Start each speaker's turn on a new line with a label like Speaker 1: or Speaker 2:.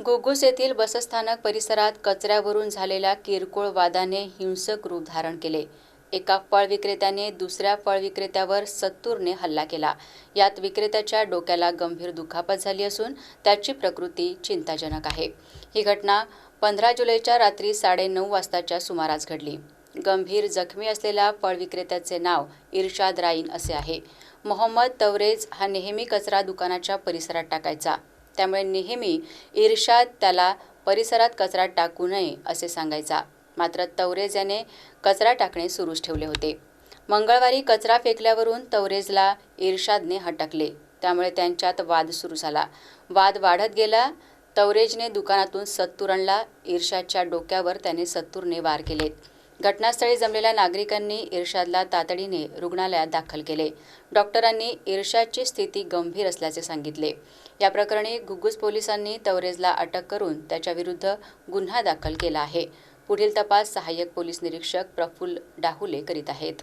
Speaker 1: घुग्गुस येथील बसस्थानक परिसरात कचऱ्यावरून झालेल्या किरकोळ वादाने हिंसक रूप धारण केले. एका फळ विक्रेत्याने दुसऱ्या फळ विक्रेत्यावर सत्तूरने हल्ला केला. यात विक्रेत्याच्या डोक्याला गंभीर दुखापत झाली असून त्याची प्रकृती चिंताजनक आहे. ही घटना पंधरा जुलैच्या रात्री साडेनऊ वाजताच्या सुमारास घडली. गंभीर जखमी असलेल्या फळ विक्रेत्याचे नाव इर्शाद राईन असे आहे. मोहम्मद तवरेज हा नेहमी कचरा दुकानाच्या परिसरात टाकायचा. त्यामुळे नेहमी इर्षाद त्याला परिसरात कचरा टाकू नये असे सांगायचा. मात्र तवरेज याने कचरा टाकणे सुरूच ठेवले होते. मंगळवारी कचरा फेकल्यावरून तवरेजला इर्षादने हटकले. त्यामुळे त्यांच्यात वाद सुरू झाला. वाद वाढत गेला तवरेजने दुकानातून सत्तूर आणला. इर्षादच्या डोक्यावर त्याने सत्तूरने वार केले घटनास्थळी जमलेल्या नागरिकांनी इर्शादला तातडीने रुग्णालयात दाखल केले. डॉक्टरांनी इर्शादची स्थिती गंभीर असल्याचे सांगितले. या प्रकरणी घुग्गुस पोलिसांनी तवरेजला अटक करून त्याच्याविरुद्ध गुन्हा दाखल केला आहे. पुढील तपास सहाय्यक पोलीस निरीक्षक प्रफुल्ल डाहुले करीत आहेत.